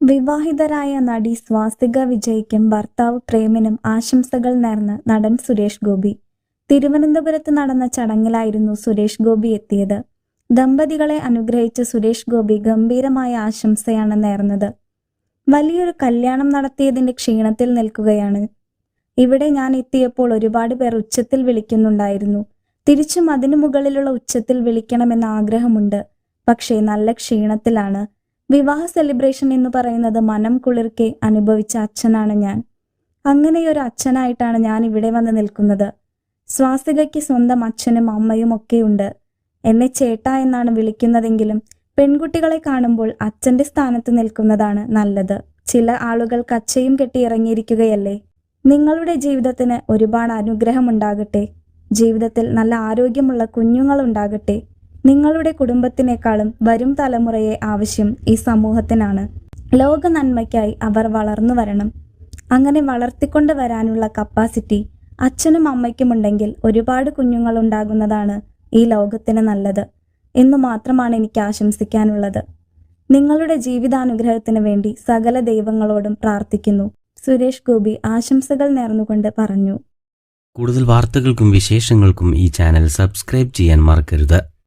വിവാഹിതരായ നടി സ്വാസ്തിക വിജയ്ക്കും ഭർത്താവ് പ്രേമിനും ആശംസകൾ നേർന്ന് നടൻ സുരേഷ് ഗോപി. തിരുവനന്തപുരത്ത് നടന്ന ചടങ്ങിലായിരുന്നു സുരേഷ് ഗോപി എത്തിയത്. ദമ്പതികളെ അനുഗ്രഹിച്ച സുരേഷ് ഗോപി ഗംഭീരമായ ആശംസയാണ് നേർന്നത്. വലിയൊരു കല്യാണം നടത്തിയതിന്റെ ക്ഷീണത്തിൽ നിൽക്കുകയാണ്. ഇവിടെ ഞാൻ എത്തിയപ്പോൾ ഒരുപാട് പേർ ഉച്ചത്തിൽ വിളിക്കുന്നുണ്ടായിരുന്നു. തിരിച്ചും അതിനു മുകളിലുള്ള ഉച്ചത്തിൽ വിളിക്കണമെന്ന ആഗ്രഹമുണ്ട്. പക്ഷേ നല്ല ക്ഷീണത്തിലാണ്. വിവാഹ സെലിബ്രേഷൻ എന്ന് പറയുന്നത് മനം കുളിർക്കെ അനുഭവിച്ച അച്ഛനാണ് ഞാൻ. അങ്ങനെയൊരു അച്ഛനായിട്ടാണ് ഞാൻ ഇവിടെ വന്ന് നിൽക്കുന്നത്. സ്വാസികയ്ക്ക് സ്വന്തം അച്ഛനും അമ്മയും ഒക്കെയുണ്ട് എന്നെ ചേട്ട എന്നാണ് വിളിക്കുന്നതെങ്കിലും പെൺകുട്ടികളെ കാണുമ്പോൾ അച്ഛന്റെ സ്ഥാനത്ത് നിൽക്കുന്നതാണ് നല്ലത്. ചില ആളുകൾ കച്ചയും കെട്ടി ഇറങ്ങിയിരിക്കുകയല്ലേ? നിങ്ങളുടെ ജീവിതത്തിന് ഒരുപാട് അനുഗ്രഹമുണ്ടാകട്ടെ ജീവിതത്തിൽ നല്ല ആരോഗ്യമുള്ള കുഞ്ഞുങ്ങളുണ്ടാകട്ടെ. നിങ്ങളുടെ കുടുംബത്തിനേക്കാളും വരും തലമുറയെ ആവശ്യം ഈ സമൂഹത്തിനാണ്. ലോക നന്മയ്ക്കായി അവർ വളർന്നു വരണം. അങ്ങനെ വളർത്തിക്കൊണ്ട് വരാനുള്ള കപ്പാസിറ്റി അച്ഛനും അമ്മയ്ക്കുമുണ്ടെങ്കിൽ ഒരുപാട് കുഞ്ഞുങ്ങൾ ഉണ്ടാകുന്നതാണ് ഈ ലോകത്തിന് നല്ലത് എന്ന് മാത്രമാണ് എനിക്ക് ആശംസിക്കാനുള്ളത്. നിങ്ങളുടെ ജീവിതാനുഗ്രഹത്തിന് വേണ്ടി സകല ദൈവങ്ങളോടും പ്രാർത്ഥിക്കുന്നു. സുരേഷ് ഗോപി ആശംസകൾ നേർന്നുകൊണ്ട് പറഞ്ഞു. കൂടുതൽ വാർത്തകൾക്കും വിശേഷങ്ങൾക്കും ഈ ചാനൽ സബ്സ്ക്രൈബ് ചെയ്യാൻ മറക്കരുത്.